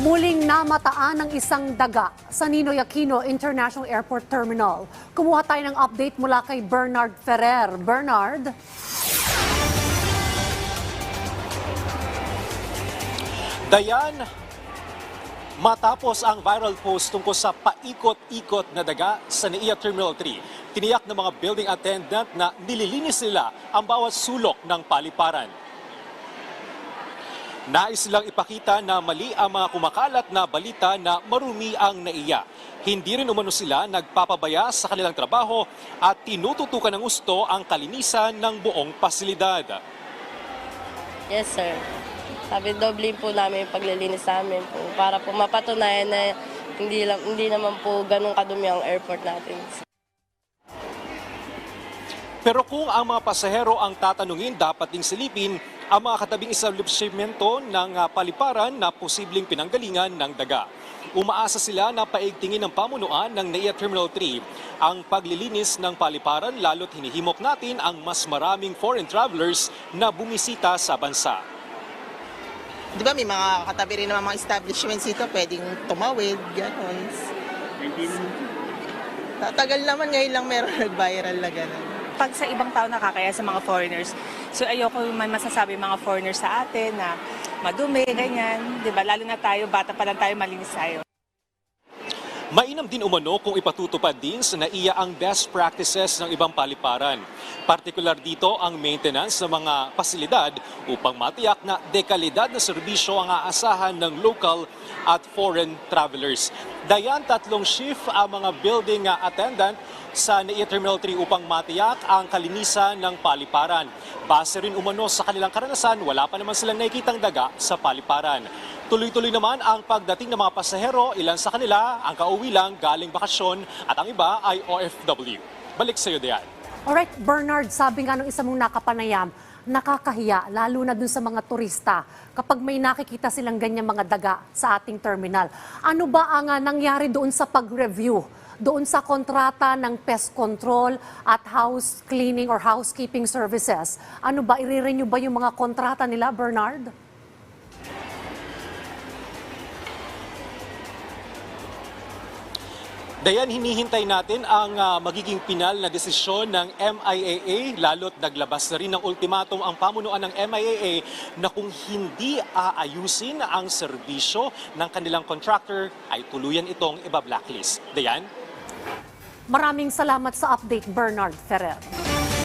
Muling namataan ng isang daga sa Ninoy Aquino International Airport Terminal. Kumuha tayo ng update mula kay Bernard Ferrer. Bernard? Dayan, matapos ang viral post tungkol sa paikot-ikot na daga sa NAIA Terminal 3, tiniyak ng mga building attendant na nililinis nila ang bawat sulok ng paliparan. Nais silang ipakita na mali ang mga kumakalat na balita na marumi ang NAIA. Hindi rin umano sila nagpapabaya sa kanilang trabaho at tinututukan ng gusto ang kalinisan ng buong pasilidad. Yes, sir. Sabi, doble po namin yung paglilinis namin po para po mapatunayan na hindi, lang, hindi naman po ganun kadumi ang airport natin. Pero kung ang mga pasahero ang tatanungin, dapat ding silipin ang mga katabing establishmento ng ah, paliparan na posibleng pinanggalingan ng daga. Umaasa sila na paigtingin ng pamunuan ng NAIA Terminal 3 ang paglilinis ng paliparan lalo't hinihimok natin ang mas maraming foreign travelers na bumisita sa bansa. Di ba may mga katabi rin naman mga establishments dito, pwedeng tumawid, gano'n. Tatagal naman ngayon lang meron nag-viral na gano'n. Pag sa ibang tao nakakaya sa mga foreigners. So ayoko man masasabi mga foreigners sa atin na madumi, ganyan. 'Di ba Lalo na tayo, bata pa lang tayo, malinis tayo. Mainam din umano kung ipatutupad din sa NAIA ang best practices ng ibang paliparan. Partikular dito ang maintenance ng mga pasilidad upang matiyak na dekalidad na serbisyo ang aasahan ng local at foreign travelers. Dayan tatlong shift ang mga building attendant sa NAIA Terminal 3 upang matiyak ang kalinisan ng paliparan. Base rin umano sa kanilang karanasan, wala pa naman silang nakikitang daga sa paliparan. Tuloy-tuloy naman ang pagdating ng mga pasahero, ilan sa kanila ang kauwi lang galing bakasyon at ang iba ay OFW. Balik sa iyo, Dayan. Alright, Bernard, sabi nga nung isa mong nakapanayam, nakakahiya, lalo na dun sa mga turista, kapag may nakikita silang ganyan mga daga sa ating terminal. Ano ba ang ah, nangyari doon sa pag-review? Doon sa kontrata ng pest control at house cleaning or housekeeping services. Ano ba, i-renew ba yung mga kontrata nila, Bernard? Dayan, hinihintay natin ang ah, magiging pinal na desisyon ng MIAA, lalo't naglabas na rin ng ultimatum ang pamunuan ng MIAA na kung hindi aayusin ang serbisyo ng kanilang contractor ay tuluyan itong iba-blacklist. Dayan? Maraming salamat sa update, Bernard Ferrer.